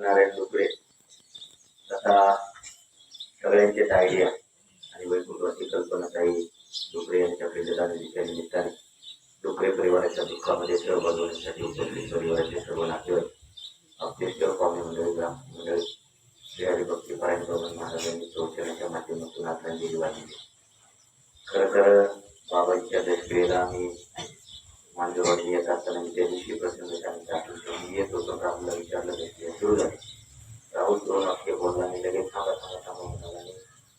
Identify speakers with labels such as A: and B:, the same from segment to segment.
A: नारायण डोकळे तथा सगळ्यांचेच आणि वैकुंठवाची कल्पनाताई डोकळे यांच्याकडे जगाच्या परिवाराच्या दुःखामध्ये सहभाग होण्यासाठी परिवाराचे सर्व नातेवाईक आपले सर्व पाहुणे मंडळी श्री हरिभक्ती पारायण प्रभू महाराजांनी प्रवचनाच्या माध्यमातून आदरांजली वाहिली खरं तर बाबांच्या दशक्रियेला आम्ही मांजरवाडी येत असताना मी त्या दिवशी प्रसंग सांगितला आठवतो मी येत होतो राहुलला विचारलं भेटले सुरू झाली? राहुल दोन वाक्य बोलला आणि लगेच थांबा थांबा थांबा म्हणाला आणि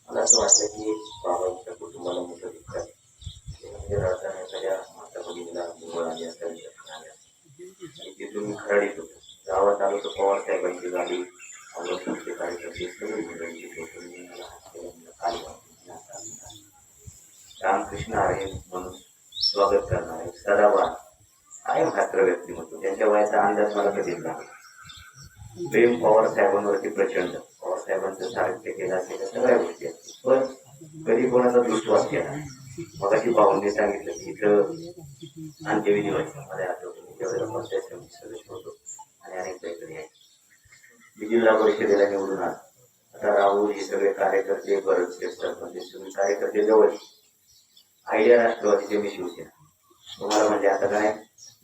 A: मला असं वाटलं की बाबांच्या कुटुंबाला मोठं दुःख आहे. ते म्हणजे रडताना एखाद्या माता भगिनीला मुंबळ आली असावी आल्या आणि तिथून मी खराडीत होतो गावात आलो तर पवार साहेबांची गाडी अवलंबूनचे कार्यकर्ते सगळे मुलांची लोक मी मला हात केला काय बाबा रामकृष्ण आहे म्हणून स्वागत करणार आहे सदाबाद आहे मात्र व्यक्तिमत्व. त्यांच्या वयाचा अंदाज मला कधीच नाही. प्रेम पवार साहेबांवरती प्रचंड. पवार साहेबांचं साहित्य केलं असेल सगळ्या गोष्टी असतील. पण कधी कोणाचा दुष्वास केला मगाशी भाऊंनी सांगितलं की इथं अंत्यविधी व्हायचा मला आठवतो मी पंचायत समिती सदस्य होतो. आणि अनेक काहीतरी आहे मी जिल्हा परिषदेला निवडून आलो. आता राहुल हे सगळे कार्यकर्ते बरेचसे म्हणजे सरपंच सगळे कार्यकर्ते जवळ आयडिया राष्ट्रवादीचे मी शिवसेना. तुम्हाला म्हणजे आता काय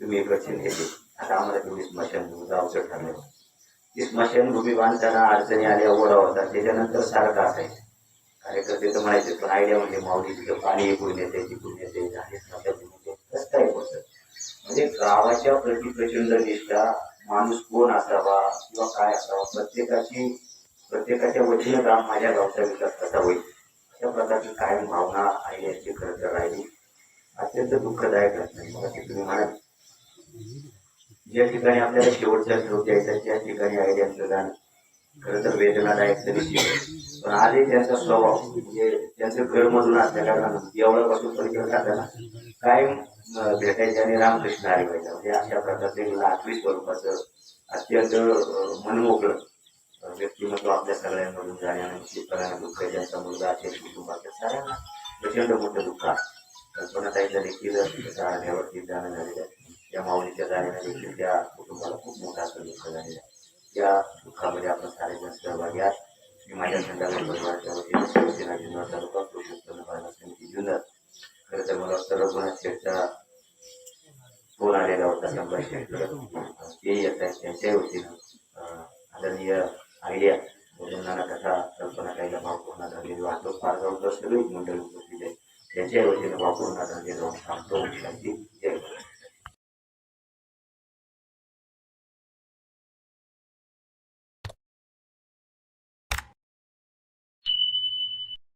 A: तुम्ही इकडचे नेते आता आम्हाला तुम्ही स्मशानभूमी जाऊचं ठरलं ती स्मशानभूमी बांधताना अडचणी आल्या ओढा होता. त्याच्यानंतर सारखं असायचं कार्यकर्ते तर म्हणायचे पण आयडिया म्हणजे माऊली तिथं पाणी इकडून येते तिकडून येते आहे स्मशानभूमी कसं काय होतं म्हणजे गावाच्या प्रति प्रचंड निष्ठा माणूस कोण असावा किंवा काय असावा प्रत्येकाची प्रत्येकाच्या वतीनं काम माझ्या गावचा विकास कसा होईल? अशा प्रकारची कायम भावना आई यांची खरं तर राहिली. अत्यंत दुःखदायक घटना मला ते तुम्ही म्हणाल ज्या ठिकाणी आपल्याला शेवटचा ठेव द्यायचा त्या ठिकाणी आयडियांचं गाणं खरं तर वेदनादायक तरी पण आजही त्यांचा स्वभाव म्हणजे त्यांचं घर मधून असल्या कारणानं एवढं परिचय खाताना कायम भेटायचे आणि रामकृष्ण आले व्हायचा म्हणजे अशा प्रकारचे लाखवी स्वरूपाचं अत्यंत मनमोकळं व्यक्तिमत्व आपल्या सगळ्यांमधून जाण्यानं निश्चितपणाने दुःख आहे. ज्यांचा मुलगा असेल कुटुंबाच्या साऱ्यांना प्रचंड मोठं दुःख आहे. कल्पनाताईला देखील त्याच्या आढ्यावरती जाणं झालेलं आहे. त्या माऊलीच्या जाण्याने देखील त्या कुटुंबाला खूप मोठा असं दुःख झालेलं आहे. त्या दुःखामध्ये आपण सारेजण सहभागी आहात. मी माझ्या संघाला परिवाराच्या वतीने शिवसेना जिल्हा तालुका कृषी उत्पन्न बाजार समिती जुन्नर. खरं तर मला वाटतं रघुनाथ शेठचा फोन आलेला होता संभाष शेठकडं ते येत आहेत त्यांच्याही वतीनं आदरणीय आयडिया मुलींना कथा कल्पना काहीला भावपूर्ण झालेली वाहतूक पारगावकर सगळी मंडळी उपस्थित आहे त्यांच्याही वतीनं भावपूर्ण झालेली जाऊन थांबतो शांती